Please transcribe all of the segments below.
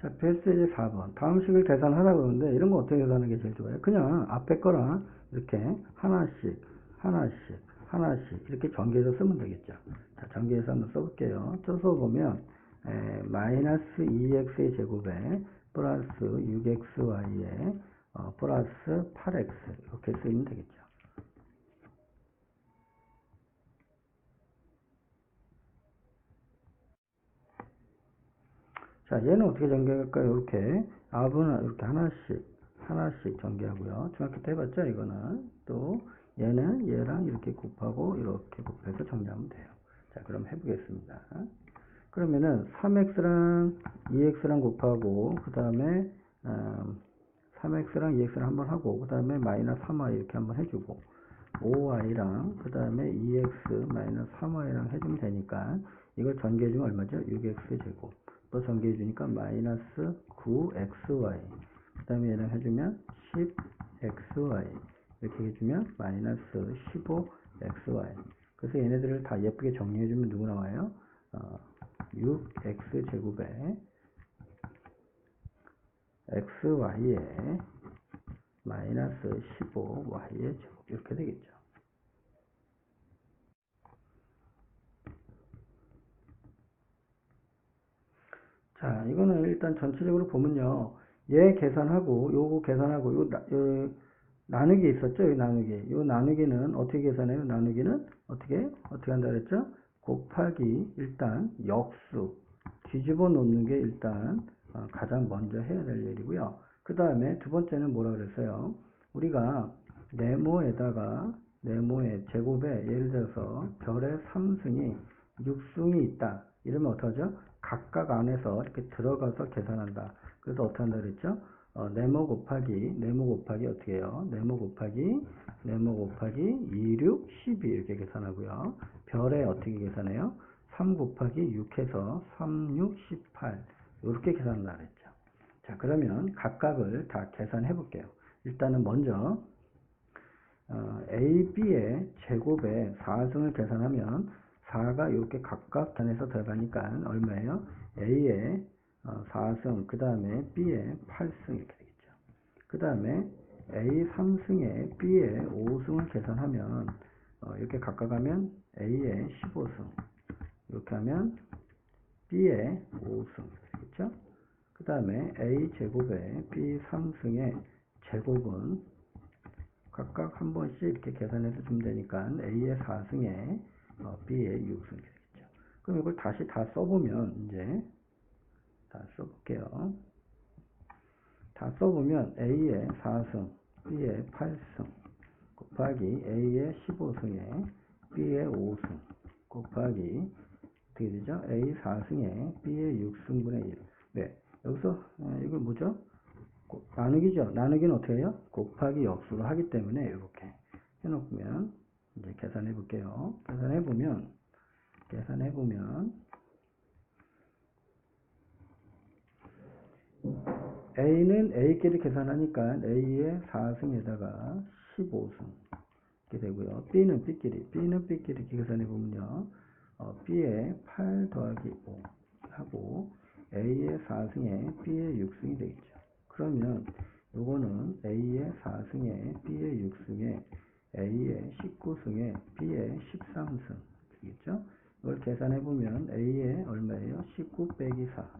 자, 이제 4번. 다음 식을 계산하라 그러는데 이런 거 어떻게 계산하는 게 제일 좋아요? 그냥 앞에 거랑 이렇게 하나씩, 하나씩, 하나씩 이렇게 전개해서 쓰면 되겠죠. 자, 전개해서 한번 써볼게요. 써서 보면 에, 마이너스 2x의 제곱에 플러스 6xy에 어, 플러스 8x 이렇게 쓰면 되겠죠. 자, 얘는 어떻게 전개할까요? 이렇게 앞은 이렇게 하나씩 하나씩 전개하고요. 중학교 때 해봤죠? 이거는 또 얘는 얘랑 이렇게 곱하고 이렇게 곱해서 정리하면 돼요. 자, 그럼 해보겠습니다. 그러면은 3x랑 2x랑 곱하고 그 다음에 음, 3x랑 2x를 한번 하고 그 다음에 마이너스 3y 이렇게 한번 해주고 5y랑 그 다음에 2x 마이너스 3y랑 해주면 되니까 이걸 전개해주면 얼마죠? 6x 제곱 또 전개해 주니까 마이너스 9xy 그 다음에 얘랑 해주면 10xy 이렇게 해주면 마이너스 15xy 그래서 얘네들을 다 예쁘게 정리해 주면 누구 나와요? 어, 6x 제곱에 xy에 마이너스 15y의 제곱 이렇게 되겠죠. 자, 이거는 일단 전체적으로 보면요. 얘 계산하고 요거 계산하고 요, 나, 요 나누기 있었죠? 요 나누기. 요 나누기는 어떻게 계산해요? 나누기는 어떻게 어떻게 한다 그랬죠? 곱하기 일단 역수 뒤집어 놓는 게 일단 어, 가장 먼저 해야 될 일이고요. 그 다음에 두 번째는 뭐라 그랬어요? 우리가 네모에다가 네모의 제곱에 예를 들어서 별의 3승이 6승이 있다. 이러면 어떡하죠? 각각 안에서 이렇게 들어가서 계산한다. 그래서 어떻게 한다 그랬죠? 어, 네모 곱하기 네모 곱하기 어떻게 해요? 네모 곱하기 네모 곱하기 2, 6, 12 이렇게 계산하고요. 별에 어떻게 계산해요? 3 곱하기 6해서 3, 6, 18 이렇게 계산한다 그랬죠. 자 그러면 각각을 다 계산해 볼게요. 일단은 먼저 어, A, B의 제곱에 4승을 계산하면 4가 이렇게 각각 단에서 들어가니까 얼마예요? A의 어, 4승, 그 다음에 B의 8승 이렇게 되겠죠. 그 다음에 A 3승에 B의 5승을 계산하면 어, 이렇게 각각 하면 A의 15승 이렇게 하면 B의 5승 되겠죠. 그 다음에 A 제곱에 B 3승의 제곱은 각각 한 번씩 이렇게 계산해서 주면 되니까 A의 4승에 어, B의 6승 되겠죠. 그럼 이걸 다시 다 써보면 이제 다 써볼게요. 다 써보면 A의 4승, B의 8승 곱하기 A의 15승에 B의 5승 곱하기 어떻게 되죠? A 4승에 B의 6승분의 1. 네. 여기서 어, 이거 뭐죠? 나누기죠. 나누기는 어떻게 해요? 곱하기 역수로 하기 때문에 이렇게 해놓으면 이제 계산해 볼게요. 계산해 보면 계산해 보면 A는 A끼리 계산하니까 A의 4승에다가 15승 이렇게 되고요. B는 B끼리 B는 B끼리 계산해 보면요. 어, B의 8 더하기 5 하고 A의 4승에 B의 6승이 되겠죠. 그러면 요거는 A의 4승에 B의 6승에 A의 19승에 B의 13승 되겠죠. 이걸 계산해 보면 A의 얼마예요? 19 빼기 4.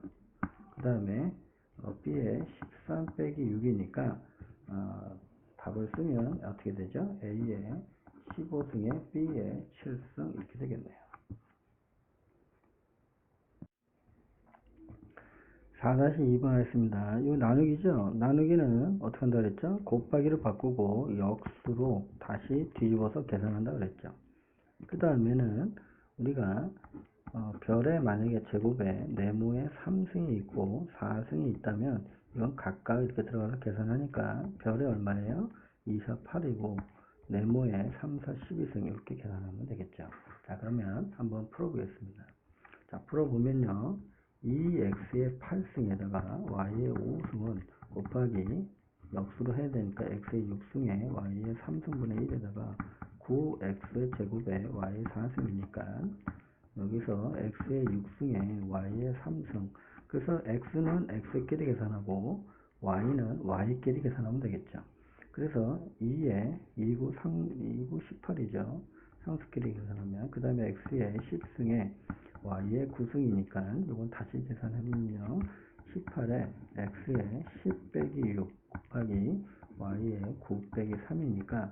그 다음에 어, B의 13 빼기 6이니까 어, 답을 쓰면 어떻게 되죠? A의 15승에 B의 7승 이렇게 되겠네요. 4-2번 하겠습니다. 이 나누기죠? 나누기는 어떻게 한다 그랬죠? 곱하기를 바꾸고 역수로 다시 뒤집어서 계산한다 그랬죠. 그 다음에는 우리가 어, 별에 만약에 제곱에 네모에 3승이 있고 4승이 있다면 이건 각각 이렇게 들어가서 계산하니까 별에 얼마예요? 2, 4, 8이고 네모에 3, 4, 12승 이렇게 계산하면 되겠죠. 자 그러면 한번 풀어보겠습니다. 자 풀어보면요. 2x의 8승에다가 y의 5승은 곱하기 역수로 해야 되니까 x의 6승에 y의 3승분의 1에다가 9x 제곱에 y의 4승이니까 여기서 x의 6승에 y의 3승 그래서 x는 x끼리 계산하고 y는 y끼리 계산하면 되겠죠. 그래서 2에 2구 상 2구 18이죠. 상수끼리 계산하면 그 다음에 x의 10승에 y의 9승이니까 이건 다시 계산하면요. 18에 x의 10 빼기 6 곱하기 y의 9 빼기 3이니까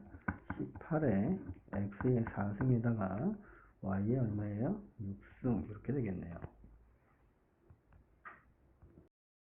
18에 x의 4승에다가 y의 얼마예요? 6승 이렇게 되겠네요.